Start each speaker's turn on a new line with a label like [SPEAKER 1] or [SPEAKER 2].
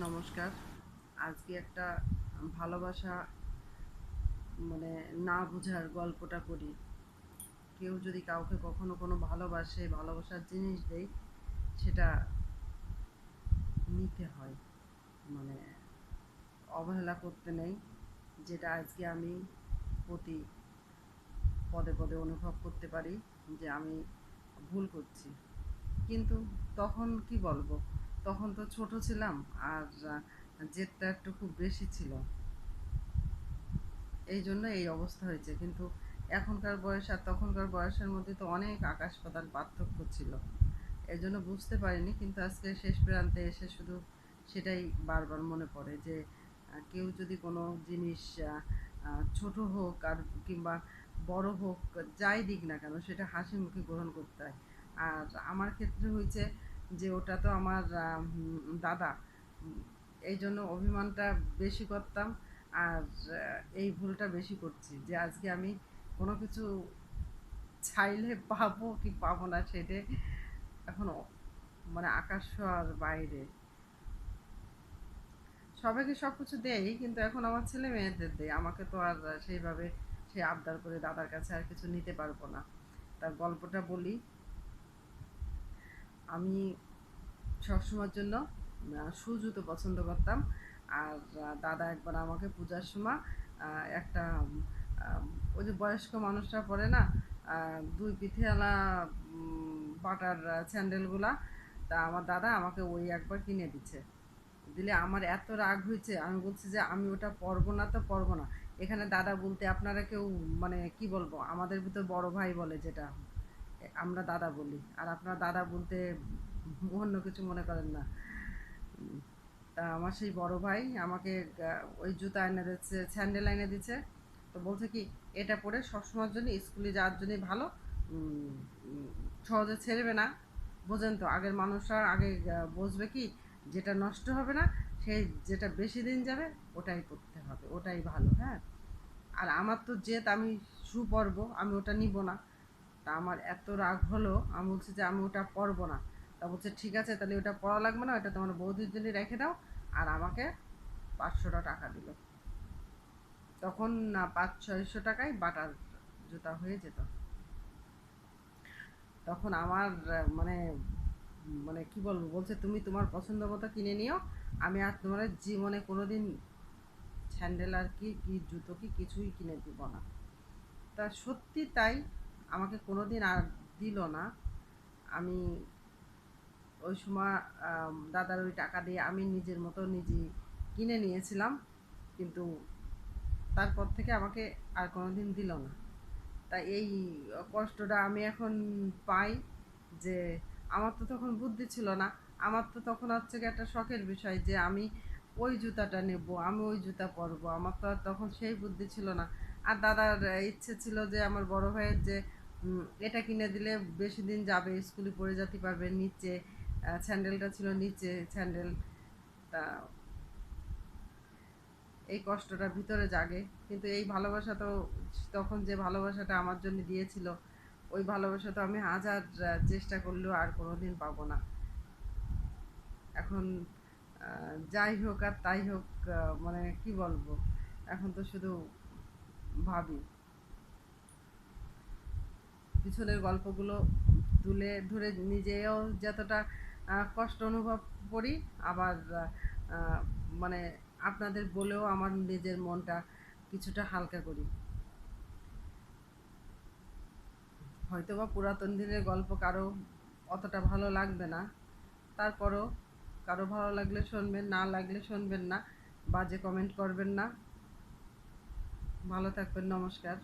[SPEAKER 1] নমস্কার। আজকে একটা ভালোবাসা মানে না বোঝার গল্পটা করি। কেউ যদি কাউকে কখনো কোনো ভালোবাসে, ভালোবাসার জিনিস দেয় সেটা নিতে হয়। মানে অবহেলা করতে নেই, যেটা আজকে আমি প্রতি পদে পদে অনুভব করতে পারি যে আমি ভুল করছি। কিন্তু তখন কি বলব? তখন তো ছোট ছিলাম আর জেদটা একটু খুব বেশি ছিল। এই জন্য এই অবস্থা হয়েছে। কিন্তু এখনকার বয়স আর তখনকার বয়সের মধ্যে তো অনেক আকাশ পাতাল পার্থক্য ছিল। এই জন্য বুঝতে পারিনি, কিন্তু আজকে শেষ প্রান্তে এসে শুধু সেটাই বারবার মনে পড়ে যে কেউ যদি কোনো জিনিস ছোট হোক আর কিংবা বড় হোক, যাই দিক না কেন, সেটা হাসি মুখে গ্রহণ করতে হয়। আর আমার ক্ষেত্রে হয়েছে যে ওটা তো আমার দাদা। এই জন্য অভিমানটা বেশি করতাম আর এই ভুলটা বেশি করছি যে আজকে আমি কোনো কিছু চাইলে পাবো কি পাবো না সেটা এখন মানে আকাশ ছোঁয়ার বাইরে। সবাইকে সব কিছু দেই কিন্তু এখন আমার ছেলে মেয়েদের দেয় আমাকে তো আর সেইভাবে সে আবদার করে দাদার কাছে আর কিছু নিতে পারব না। তার গল্পটা বলি। আমি সবসময়ের জন্য শু জুতো পছন্দ করতাম। আর দাদা একবার আমাকে পূজার সময় একটা ওই যে বয়স্ক মানুষরা পরে না দুই পিঠেওয়ালা বাটার স্যান্ডেলগুলা, তা আমার দাদা আমাকে ওই একবার কিনে দিচ্ছে। দিলে আমার এত রাগ হয়েছে, আমি বলছি যে আমি ওটা পরবো না তো পরবো না। এখানে দাদা বলতে আপনারা কেউ মানে কি বলব, আমাদের ভিতর বড় ভাই বলে যেটা। আমরা দাদা বলি। আর আপনার দাদা বলতে অন্য কিছু মনে করেন না। তা আমার সেই বড় ভাই আমাকে ওই জুতা এনে দিচ্ছে, স্যান্ডেল এনে দিচ্ছে। তো বলছে কি, এটা পরে সবসময়ের জন্য স্কুলে যাওয়ার জন্যই ভালো। সহজে ছেড়বে না। বোঝেন তো, আগের মানুষরা আগে বুঝবে কি, যেটা নষ্ট হবে না, সেই যেটা বেশি দিন যাবে, ওটাই করতে হবে, ওটাই ভালো হ্যাঁ। আর আমার তো জেদ, আমি শু পরবো আমি ওটা নিব না। তা আমার এত রাগ হলো, আমি বলছি যে আমি ওটা পরবো না। তা বলছে, ঠিক আছে, তাহলে ওটা পড়া লাগবে না, ওটা তোমার বৌদির জন্য রেখে দাও। আর আমাকে পাঁচশোটা টাকা দিল। তখন না, পাঁচ ছয়শো টাকায় বাটার জুতা হয়ে যেত। তখন আমার মানে মানে কি বলব, বলছে, তুমি তোমার পছন্দ মতো কিনে নিও, আমি আর তোমার জীবনে কোনো দিন স্যান্ডেল আর কি কি জুতো কি কিছুই কিনে দিব না। তা সত্যি তাই আমাকে কোনো দিন আর দিল না। আমি ওই সময় দাদার ওই টাকা দিয়ে আমি নিজের মতো নিজে কিনে নিয়েছিলাম, কিন্তু তারপর থেকে আমাকে আর কোনো দিন দিল না। তা এই কষ্টটা আমি এখন পাই যে, আমার তো তখন বুদ্ধি ছিল না। আমার তো তখন হচ্ছে একটা শখের বিষয় যে, আমি ওই জুতাটা নেব, আমি ওই জুতা পরবো। আমার তো আর তখন সেই বুদ্ধি ছিল না। আর দাদার ইচ্ছে ছিল যে আমার বড় ভাইয়ের যে এটা কিনে দিলে বেশি দিন যাবে, স্কুলে পড়ে যেতে পারবে নিচে স্যান্ডেলটা ছিল নিচে স্যান্ডেল। তা এই কষ্টটা ভিতরে জাগে। কিন্তু এই ভালোবাসা তো তখন যে ভালোবাসাটা আমার জন্য দিয়েছিল, ওই ভালোবাসা তো আমি হাজার চেষ্টা করলেও আর কোনোদিন পাবো না। এখন যাই হোক আর তাই হোক মানে কি বলব? এখন তো শুধু ভাবি। পিছনের গল্পগুলো তুলে ধরে নিজেও যতটা কষ্ট অনুভব করি, আবার মানে আপনাদের বলেও আমার নিজের মনটা কিছুটা হালকা করি। হয়তো বা পুরাতন দিনের গল্প কারও অতটা ভালো লাগবে না, তারপরও কারও ভালো লাগলে শুনবেন, না লাগলে শুনবেন না, বাজে কমেন্ট করবেন না। ভালো থাকবেন নমস্কার।